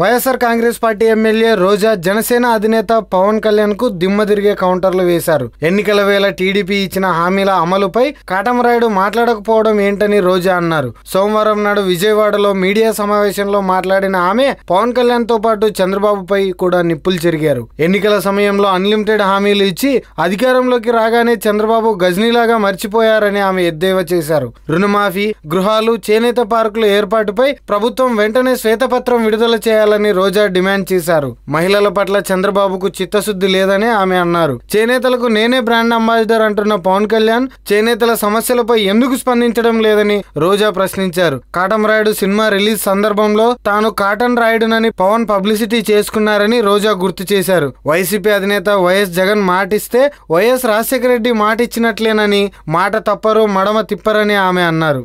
YSR Congress party MLA Roja Janasena అధినేత పవన్ కళ్యాణ్కు దిమ్మ తిరిగే కౌంటర్లు వేశారు. ఎన్నికల వేళ టీడీపీ ఇచ్చిన హామీల అమలుపై కాటమరాయుడు మాట్లాడకపోవడం ఏంటని రోజా అన్నారు. సోమవారం నాడు విజయవాడలో మీడియా సమావేశంలో మాట్లాడిన ఆమె పవన్ కళ్యాణ్తో పాటు చంద్రబాబుపై కూడా నిప్పులు చెరిగారు. ఎన్నికల సమయంలో అన్లిమిటెడ్ హామీలు ఇచ్చి అధికారంలోకి రాగానే చంద్రబాబు గజనీలాగా మర్చిపోయారని ఆమె ఎద్దేవా చేశారు. రుణమాఫీ గృహాలు చేనేత పార్కుల ఏర్పాటుపై ప్రభుత్వం వెంటనే శ్వేతపత్రం విడుదల చేయాలి చేయాలని రోజా డిమాండ్ చేశారు. మహిళల పట్ల చంద్రబాబుకు చిత్తశుద్ధి లేదని ఆమె అన్నారు. చేనేతలకు నేనే బ్రాండ్ అంబాసిడర్ అంటున్న పవన్ కళ్యాణ్ చేనేతల సమస్యలపై ఎందుకు స్పందించడం లేదని రోజా ప్రశ్నించారు. కాటం రాయుడు సినిమా రిలీజ్ సందర్భంలో తాను కాటన్ రాయుడునని పవన్ పబ్లిసిటీ చేసుకున్నారని రోజా గుర్తు చేశారు. వైసీపీ అధినేత వైఎస్ జగన్ మాటిస్తే వైఎస్ రాజశేఖర రెడ్డి మాట ఇచ్చినట్లేనని మాట తప్పరు మడమ తిప్పరని ఆమె అన్నారు.